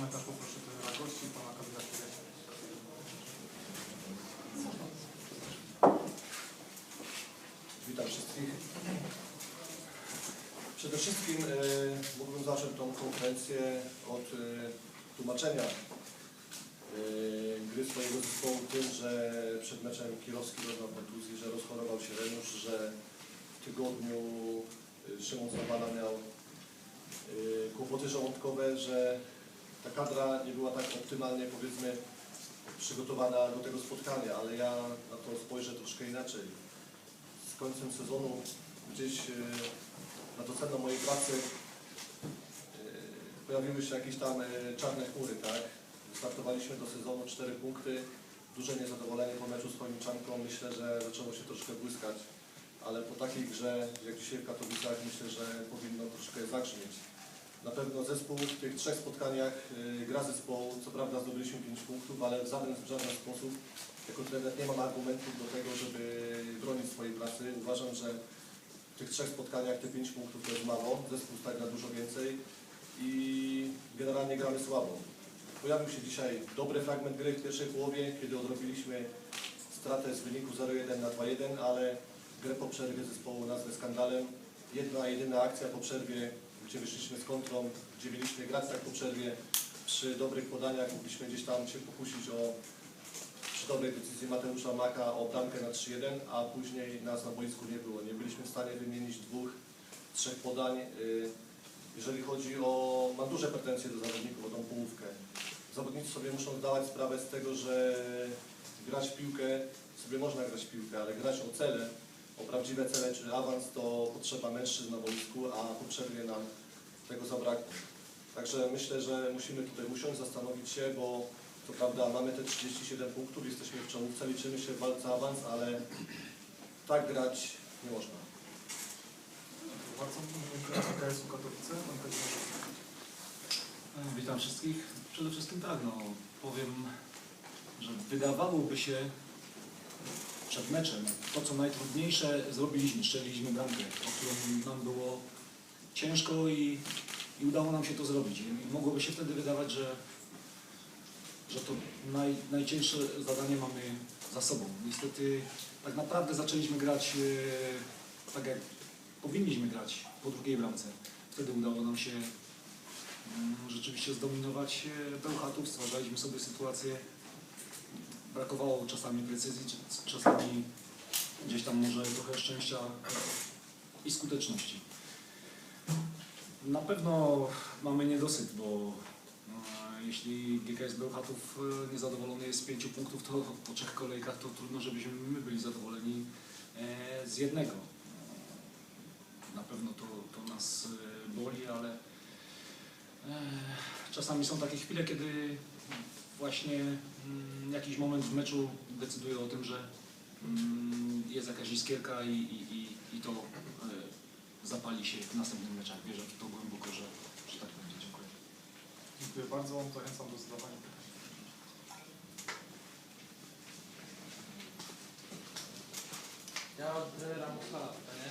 komentarz poproszę gości, pana Kamila Kieresia. Witam wszystkich. Przede wszystkim e, mógłbym zacząć tą konferencję od e, tłumaczenia e, gry swojego zespołu tym, że przed meczem Kirowski doznał kontuzji, że rozchorował się Renusz, że w tygodniu e, Szymon Zabala miał e, kłopoty żołądkowe, że ta kadra nie była tak optymalnie powiedzmy przygotowana do tego spotkania, ale ja na to spojrzę troszkę inaczej. Z końcem sezonu gdzieś e, nad oceną mojej pracy e, pojawiły się jakieś tam e, czarne chmury, tak? Startowaliśmy do sezonu 4 punkty, duże niezadowolenie po meczu z Chojniczanką, myślę, że zaczęło się troszkę błyskać, ale po takiej grze, jak dzisiaj w Katowicach, myślę, że powinno troszkę zagrzmieć. Na pewno zespół w tych trzech spotkaniach y, gra zespołu, co prawda zdobyliśmy 5 punktów, ale w żaden, w żaden sposób jako trener nie mam argumentów do tego, żeby bronić swojej pracy. Uważam, że w tych trzech spotkaniach te 5 punktów to jest mało, zespół stawia dużo więcej i generalnie gramy słabo. Pojawił się dzisiaj dobry fragment gry w pierwszej połowie, kiedy odrobiliśmy stratę z wyniku 0-1 na 2-1, ale grę po przerwie zespołu nazwę skandalem. Jedna, jedyna akcja po przerwie, gdzie wyszliśmy z kontrą, gdzie mieliśmy grać tak po przerwie. Przy dobrych podaniach mogliśmy gdzieś tam się pokusić o przy dobrej decyzji Mateusza Maka o bramkę na 3-1, a później nas na boisku nie było. Nie byliśmy w stanie wymienić dwóch, trzech podań. Y, Jeżeli chodzi o... Mam duże pretensje do zawodników o tą połówkę. Zawodnicy sobie muszą zdawać sprawę z tego, że grać w piłkę, sobie można grać w piłkę, ale grać o cele, o prawdziwe cele, czy awans, to potrzeba mężczyzn na boisku, a po przerwie nam tego zabrakło. Także myślę, że musimy tutaj usiąść, zastanowić się, bo to prawda, mamy te 37 punktów, jesteśmy w czołówce, liczymy się w walce awans, ale tak grać nie można. Bardzo dziękuję KS-u Katowice. Pan Kazimierz. Witam wszystkich. Przede wszystkim tak, no powiem, że wydawałoby się przed meczem to, co najtrudniejsze zrobiliśmy, strzeliliśmy bramkę, o którą nam było ciężko i, i udało nam się to zrobić. I mogłoby się wtedy wydawać, że, że to naj, najcięższe zadanie mamy za sobą. Niestety tak naprawdę zaczęliśmy grać e, tak, jak powinniśmy grać po drugiej bramce. Wtedy udało nam się Mm, rzeczywiście zdominować e, Bełchatów, stwarzaliśmy sobie sytuację, brakowało czasami precyzji, czasami gdzieś tam może trochę szczęścia i skuteczności. Na pewno mamy niedosyt, bo e, jeśli GKS Bełchatów e, niezadowolony jest z pięciu punktów, to po trzech kolejkach to trudno, żebyśmy my byli zadowoleni e, z jednego. Na pewno to, to nas boli, ale Czasami są takie chwile, kiedy właśnie mm, jakiś moment w meczu decyduje o tym, że mm, jest jakaś iskierka i, i, i, i to e, zapali się w następnym meczach. Wierzę w to głęboko, że, że tak będzie. Dziękuję. Dziękuję bardzo. Zachęcam do zadawania pytań. Ja od trenera Moskala pytanie.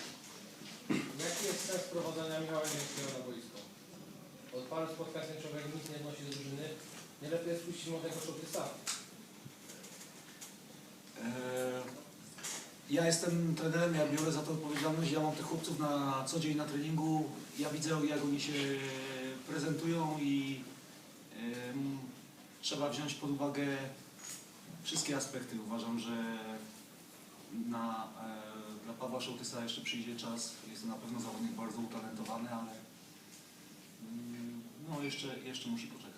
Jaki jest sens prowadzenia Michała Niemskiego na boisko? Od paru spotkań ten człowiek nic nie wnosi do drużyny. Nie lepiej jest puścić młodego szotysta. E, Ja jestem trenerem, ja biorę za to odpowiedzialność, ja mam tych chłopców na co dzień na treningu, ja widzę jak oni się prezentują i trzeba wziąć pod uwagę wszystkie aspekty. Uważam, że na, e, dla Pawła Szołtysa jeszcze przyjdzie czas, jest to na pewno zawodnik bardzo utalentowany, ale mm, no jeszcze, jeszcze musi poczekać.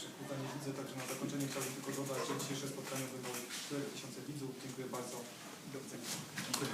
Dalszych pytań nie widzę, także na zakończenie chciałbym tylko dodać, że dzisiejsze spotkanie wydało 4000 widzów. Dziękuję bardzo. Do widzenia. Dziękuję.